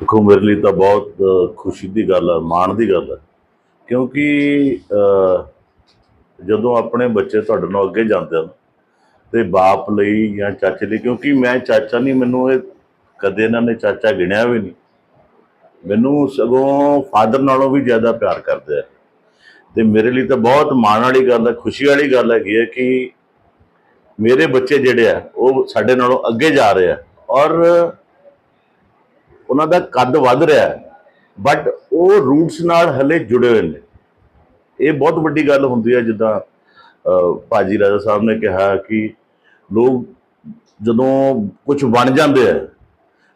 ਦੇਖੋ, ਮੇਰੇ ਲਈ ਤਾਂ ਬਹੁਤ ਖੁਸ਼ੀ ਦੀ ਗੱਲ ਹੈ ਮਾਣ ਦੀ ਗੱਲ ਹੈ ਕਿਉਂਕਿ ਜਦੋਂ ਆਪਣੇ ਬੱਚੇ ਤੁਹਾਡੇ ਨਾਲ ਅੱਗੇ ਜਾਂਦੇ ਹਨ ਤੇ ਬਾਪ ਲਈ ਜਾਂ ਚਾਚੇ ਲਈ, ਕਿਉਂਕਿ ਮੈਂ ਚਾਚਾ ਨਹੀਂ, ਮੈਨੂੰ ਇਹ ਕਦੇ ਇਹਨਾਂ ਨੇ ਚਾਚਾ ਗਿਣਿਆ ਵੀ ਨਹੀਂ। ਮੈਨੂੰ ਸਗੋਂ ਫਾਦਰ ਨਾਲੋਂ ਵੀ ਜ਼ਿਆਦਾ ਪਿਆਰ ਕਰਦੇ ਆ। ਤੇ ਮੇਰੇ ਲਈ ਤਾਂ ਬਹੁਤ ਮਾਣ ਵਾਲੀ ਗੱਲ ਹੈ ਖੁਸ਼ੀ ਵਾਲੀ ਗੱਲ ਹੈਗੀ ਹੈ ਕਿ ਮੇਰੇ ਬੱਚੇ ਜਿਹੜੇ ਆ, ਉਹ ਸਾਡੇ ਨਾਲੋਂ ਅੱਗੇ ਜਾ ਰਹੇ ਆ। ਔਰ ਉਹਨਾਂ ਦਾ ਕੱਦ ਵੱਧ ਰਿਹਾ ਹੈ ਬਟ ਉਹ ਰੂਟਸ ਨਾਲ ਹਲੇ ਜੁੜੇ ਹੋਏ ਨੇ। ਇਹ ਬਹੁਤ ਵੱਡੀ ਗੱਲ ਹੁੰਦੀ ਹੈ ਜਿੱਦਾਂ ਅਹ, ਭਾਜੀ ਰਾਜਾ ਸਾਹਿਬ ਨੇ ਕਿਹਾ ਕਿ ਲੋਕ ਜਦੋਂ ਕੁਝ ਬਣ ਜਾਂਦੇ ਆ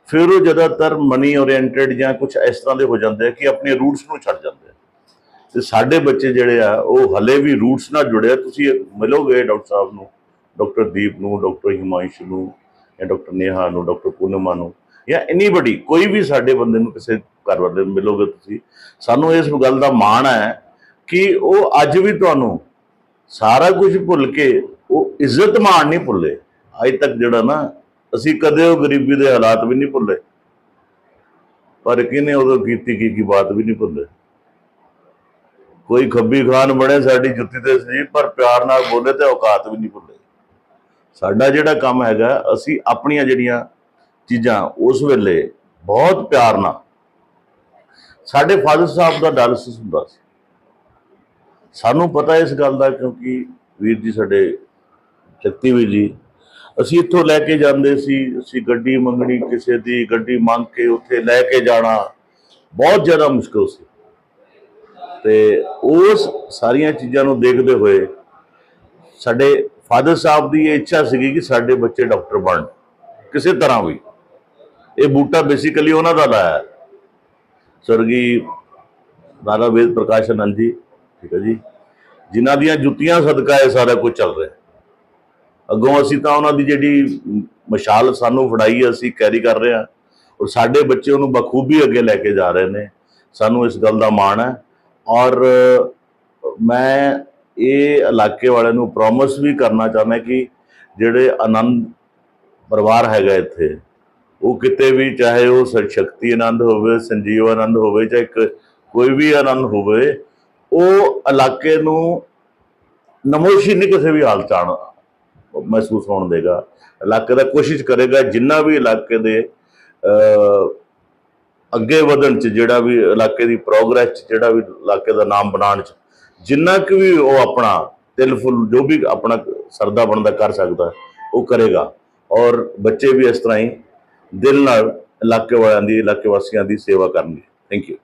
ਫਿਰ ਉਹ ਜ਼ਿਆਦਾਤਰ ਮਨੀ ਓਰੀਐਂਟਡ ਜਾਂ ਕੁਝ ਇਸ ਤਰ੍ਹਾਂ ਦੇ ਹੋ ਜਾਂਦੇ ਆ ਕਿ ਆਪਣੇ ਰੂਟਸ ਨੂੰ ਛੱਡ ਜਾਂਦੇ ਆ। ਤੇ ਸਾਡੇ ਬੱਚੇ ਜਿਹੜੇ ਆ ਉਹ ਹਲੇ ਵੀ ਰੂਟਸ ਨਾਲ ਜੁੜੇ ਆ। ਤੁਸੀਂ ਮਿਲੋਗੇ ਡਾਕਟਰ ਸਾਹਿਬ ਨੂੰ ਡਾਕਟਰ ਦੀਪ ਨੂੰ ਡਾਕਟਰ ਹਿਮਾਇਸ਼ ਨੂੰ ਜਾਂ ਡਾਕਟਰ ਨੇਹਾ ਨੂੰ ਡਾਕਟਰ ਪੂਨਮਾ ਨੂੰ? ਜਾਂ ਐਨੀਬਡੀ ਕੋਈ ਵੀ ਸਾਡੇ ਬੰਦੇ ਨੂੰ ਕਿਸੇ ਘਰ ਵਾਲੇ ਨੂੰ ਮਿਲੋਗੇ ਤੁਸੀਂ, ਸਾਨੂੰ ਇਸ ਗੱਲ ਦਾ ਮਾਣ ਹੈ ਕਿ ਉਹ ਅੱਜ ਵੀ ਤੁਹਾਨੂੰ ਸਾਰਾ ਕੁਝ ਭੁੱਲ ਕੇ, ਉਹ ਇੱਜ਼ਤ ਮਾਣ ਨਹੀਂ ਭੁੱਲੇ। ਅੱਜ ਤੱਕ ਜਿਹੜਾ ਨਾ, ਅਸੀਂ ਕਦੇ ਉਹ ਗਰੀਬੀ ਦੇ ਹਾਲਾਤ ਵੀ ਨਹੀਂ ਭੁੱਲੇ। ਪਰ ਕਿਨੇ ਉਦੋਂ ਕੀਤੀ ਕੀ ਕੀ ਬਾਤ ਵੀ ਨਹੀਂ ਭੁੱਲੇ। ਕੋਈ ਖੱਬੀ ਖਾਨ ਬਣੇ ਸਾਡੀ ਜੁੱਤੀ ਤੇ ਸੀ, ਪਰ ਪਿਆਰ ਨਾਲ ਬੋਲੇ ਤੇ ਔਕਾਤ ਵੀ ਨਹੀਂ ਭੁੱਲੇ। ਸਾਡਾ ਜਿਹੜਾ ਕੰਮ ਹੈਗਾ, ਅਸੀਂ ਆਪਣੀਆਂ ਜਿਹੜੀਆਂ ਚੀਜ਼ਾਂ ਉਸ ਵੇਲੇ ਬਹੁਤ ਪਿਆਰ ਨਾਲ। ਸਾਡੇ ਫਾਦਰ ਸਾਹਿਬ ਦਾ ਡਾਇਲਿਸਿਸ ਹੁੰਦਾ ਸੀ। ਸਾਨੂੰ ਪਤਾ ਇਸ ਗੱਲ ਦਾ ਕਿਉਂਕਿ ਵੀਰ ਜੀ ਸਾਡੇ ਸ਼ਕਤੀ ਵੀਰ ਜੀ, ਅਸੀਂ ਇੱਥੋਂ ਲੈ ਕੇ ਜਾਂਦੇ ਸੀ, ਅਸੀਂ ਗੱਡੀ ਮੰਗਣੀ ਕਿਸੇ ਦੀ, ਗੱਡੀ ਮੰਗ ਕੇ ਉੱਥੇ ਲੈ ਕੇ ਜਾਣਾ, ਬਹੁਤ ਜ਼ਿਆਦਾ ਮੁਸ਼ਕਲ ਸੀ। ਤੇ ਉਸ ਸਾਰੀਆਂ ਚੀਜ਼ਾਂ ਨੂੰ ਦੇਖਦੇ ਹੋਏ ਸਾਡੇ ਫਾਦਰ ਸਾਹਿਬ ਦੀ ਇਹ ਇੱਛਾ ਸੀਗੀ ਕਿ ਸਾਡੇ ਬੱਚੇ ਡਾਕਟਰ ਬਣਨ, ਕਿਸੇ ਤਰ੍ਹਾਂ ਵੀ। ਇਹ ਬੂਟਾ ਬੇਸਿਕਲੀ ਉਹਨਾਂ ਦਾ ਲਾਇਆ ਹੈ। ਸਵਰਗੀ ਦਾਦਾ ਵੇਦ ਪ੍ਰਕਾਸ਼ ਆਨੰਦ ਜੀ, ਠੀਕ ਹੈ ਜੀ, ਜਿਨ੍ਹਾਂ ਦੀਆਂ ਜੁੱਤੀਆਂ ਸਦਕਾ ਇਹ ਸਾਰਾ ਕੁਝ ਚੱਲ ਰਿਹਾ ਅੱਗੋਂ ਅਸੀਂ ਤਾਂ ਉਹਨਾਂ ਦੀ ਜਿਹੜੀ ਮਸ਼ਾਲ ਸਾਨੂੰ ਫੜਾਈ ਅਸੀਂ ਕੈਰੀ ਕਰ ਰਹੇ ਹਾਂ ਔਰ ਸਾਡੇ ਬੱਚੇ ਉਹਨੂੰ ਬਖੂਬੀ ਅੱਗੇ ਲੈ ਕੇ ਜਾ ਰਹੇ ਨੇ ਸਾਨੂੰ ਇਸ ਗੱਲ ਦਾ ਮਾਣ ਹੈ ਔਰ ਮੈਂ ਇਹ ਇਲਾਕੇ ਵਾਲਿਆਂ ਨੂੰ ਪ੍ਰੋਮਿਸ ਵੀ ਕਰਨਾ ਚਾਹੁੰਦਾ ਕਿ ਜਿਹੜੇ ਆਨੰਦ ਪਰਿਵਾਰ ਹੈਗਾ ਇੱਥੇ ਉਹ ਕਿਤੇ ਵੀ ਚਾਹੇ ਉਹ ਸ- ਸ਼ਕਤੀ ਆਨੰਦ ਹੋਵੇ, ਸੰਜੀਵ ਆਨੰਦ ਹੋਵੇ ਚਾਹੇ ਕੋਈ ਵੀ ਆਨੰਦ ਹੋਵੇ, ਉਹ ਇਲਾਕੇ ਨੂੰ ਨਮੋਸ਼ੀ ਨਹੀਂ ਕਿਸੇ ਵੀ ਹਾਲਤ ਚਾਣ ਮਹਿਸੂਸ ਹੋਣ ਦੇਗਾ। ਇਲਾਕੇ ਦਾ ਕੋਸ਼ਿਸ਼ ਕਰੇਗਾ ਜਿੰਨਾ ਵੀ ਇਲਾਕੇ ਦੇ ਅੱਗੇ ਵਧਣ ਚ, ਜਿਹੜਾ ਵੀ ਇਲਾਕੇ ਦੀ ਪ੍ਰੋਗਰੈਸ ਚ, ਜਿਹੜਾ ਵੀ ਇਲਾਕੇ ਦਾ ਨਾਮ ਬਣਾਉਣ ਚ, ਜਿੰਨਾ ਕੁ ਵੀ ਉਹ ਆਪਣਾ ਤਿਲ ਫੁੱਲ, ਜੋ ਵੀ ਆਪਣਾ ਸਰਦਾ ਬਣਦਾ ਕਰ ਸਕਦਾ, ਉਹ ਕਰੇਗਾ। ਔਰ ਬੱਚੇ ਵੀ ਇਸ ਤਰ੍ਹਾਂ ਹੀ ਦਿਲ ਨਾਲ ਇਲਾਕੇ ਵਾਲਿਆਂ ਦੀ ਇਲਾਕੇ ਵਾਸੀਆਂ ਦੀ ਸੇਵਾ ਕਰਨਗੇ। Thank you